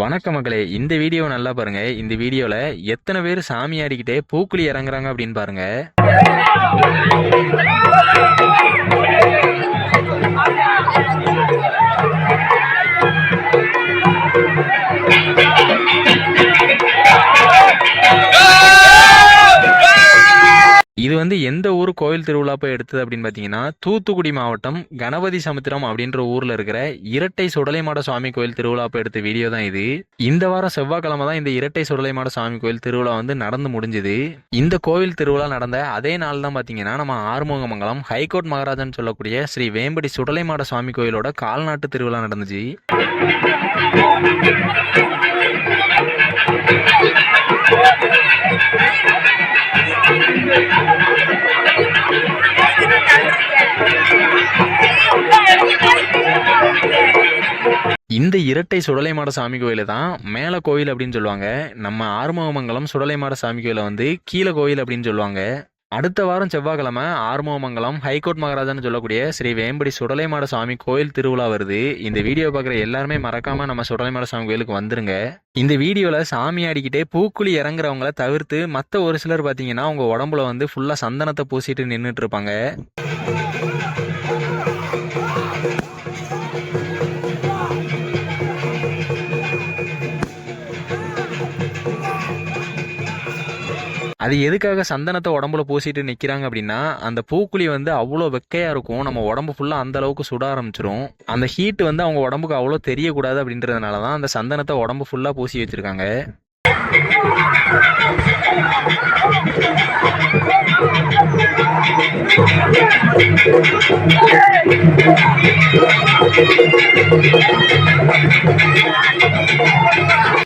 வணக்க மக்களே இந்த வீடியோ நல்லா பாருங்க. இந்த வீடியோல எத்தனை பேர் சாமி ஆடிக்கிட்டே பூக்குழி இறங்குறாங்க அப்படின்னு பாருங்க. இது வந்து எந்த ஊர் கோயில் திருவிழா போய் எடுத்தது அப்படின்னு பார்த்தீங்கன்னா தூத்துக்குடி மாவட்டம் கணபதி சமுத்திரம் அப்படின்ற ஊரில் இருக்கிற இரட்டை சுடலைமாட சுவாமி கோயில் திருவிழா போய் எடுத்த வீடியோ தான் இது. இந்த வாரம் செவ்வாய்க்கிழமை தான் இந்த இரட்டை சுடலைமாட சுவாமி கோயில் திருவிழா வந்து நடந்து முடிஞ்சுது. இந்த கோவில் திருவிழா நடந்த அதே நாள் தான் பார்த்தீங்கன்னா நம்ம ஆறுமுகமங்கலம் ஹைகோர்ட் மகாராஜன் சொல்லக்கூடிய ஸ்ரீ வேம்படி சுடலைமாட சுவாமி கோயிலோட கால்நாட்டு திருவிழா நடந்துச்சு. இந்த இரட்டை சுடலைமாட சாமி கோயில தான் மேல கோயில் அப்படின்னு சொல்லுவாங்க. நம்ம ஆறுமுகமங்கலம் சுடலைமாட சாமி கோயிலை வந்து கீழே கோயில் அப்படின்னு சொல்லுவாங்க. அடுத்த வாரம் செவ்வாய்க்கிழமை ஆர்மோமங்கலம் ஹைகோர்ட் மகாராஜான்னு சொல்லக்கூடிய ஸ்ரீ வேம்படி சுடலைமாட சுவாமி கோயில் திருவிழா வருது. இந்த வீடியோ பார்க்குற எல்லாருமே மறக்காம நம்ம சுடலைமாட சுவாமி கோயிலுக்கு வந்துருங்க. இந்த வீடியோவில் சாமி ஆடிக்கிட்டே பூக்குழி இறங்குறவங்கள தவிர்த்து மற்ற ஒரு சிலர் பார்த்தீங்கன்னா அவங்க உடம்புல வந்து ஃபுல்லாக சந்தனத்தை பூசிட்டு நின்றுட்டு இருப்பாங்க. அது எதுக்காக சந்தனத்தை உடம்புல பூசிட்டு நிற்கிறாங்க அப்படின்னா அந்த பூக்குழி வந்து அவ்வளோ வெக்கையாக இருக்கும். நம்ம உடம்பு ஃபுல்லாக அந்த அளவுக்கு சுட ஆரம்பிச்சிரும். அந்த ஹீட் வந்து அவங்க உடம்புக்கு அவ்வளோ தெரியக்கூடாது அப்படின்றதுனால தான் அந்த சந்தனத்தை உடம்பு ஃபுல்லாக பூசி வச்சிருக்காங்க.